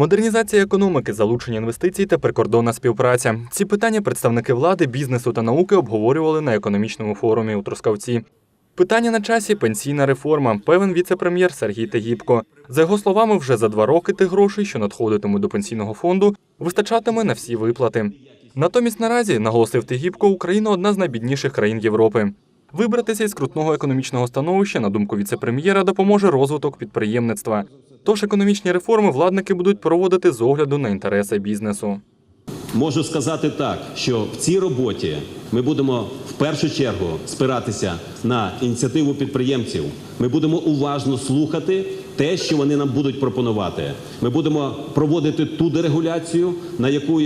Модернізація економіки, залучення інвестицій та прикордонна співпраця. Ці питання представники влади, бізнесу та науки обговорювали на економічному форумі у Трускавці. Питання на часі пенсійна реформа, певен віце-прем'єр Сергій Тегібко. За його словами, вже за два роки тих грошей, що надходитимуть до пенсійного фонду, вистачатиме на всі виплати. Натомість наразі, наголосив Тегібко, Україна одна з найбідніших країн Європи. Вибратися із крутного економічного становища, на думку віце-прем'єра, допоможе розвиток підприємництва. Тож економічні реформи владники будуть проводити з огляду на інтереси бізнесу. Можу сказати так, що в цій роботі ми будемо в першу чергу спиратися на ініціативу підприємців. Ми будемо уважно слухати те, що вони нам будуть пропонувати. Ми будемо проводити ту дерегуляцію, на яку,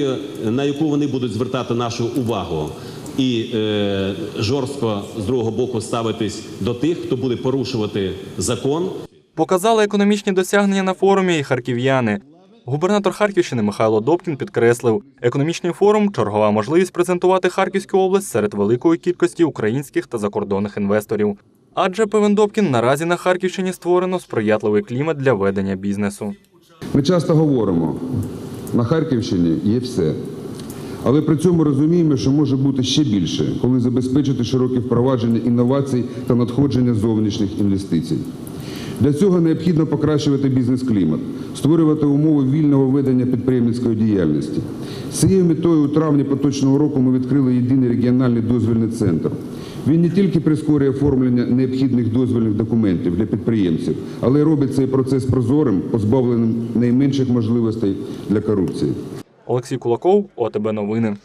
на яку вони будуть звертати нашу увагу. І е, жорстко з другого боку ставитись до тих, хто буде порушувати закон, Показали економічні досягнення на форумі і харків'яни. Губернатор Харківщини Михайло Добкін підкреслив, економічний форум чергова можливість презентувати Харківську область серед великої кількості українських та закордонних інвесторів. Адже певен Добкін наразі на Харківщині створено сприятливий клімат для ведення бізнесу. Ми часто говоримо, на Харківщині є все. Але при цьому розуміємо, що може бути ще більше, коли забезпечити широке впровадження інновацій та надходження зовнішніх інвестицій. Для цього необхідно покращувати бізнес-клімат, створювати умови вільного ведення підприємницької діяльності. З цією метою у травні поточного року ми відкрили єдиний регіональний дозвільний центр. Він не тільки прискорює оформлення необхідних дозвільних документів для підприємців, але й робить цей процес прозорим, позбавленим найменших можливостей для корупції. Олексій Кулаков, ОТБ Новини.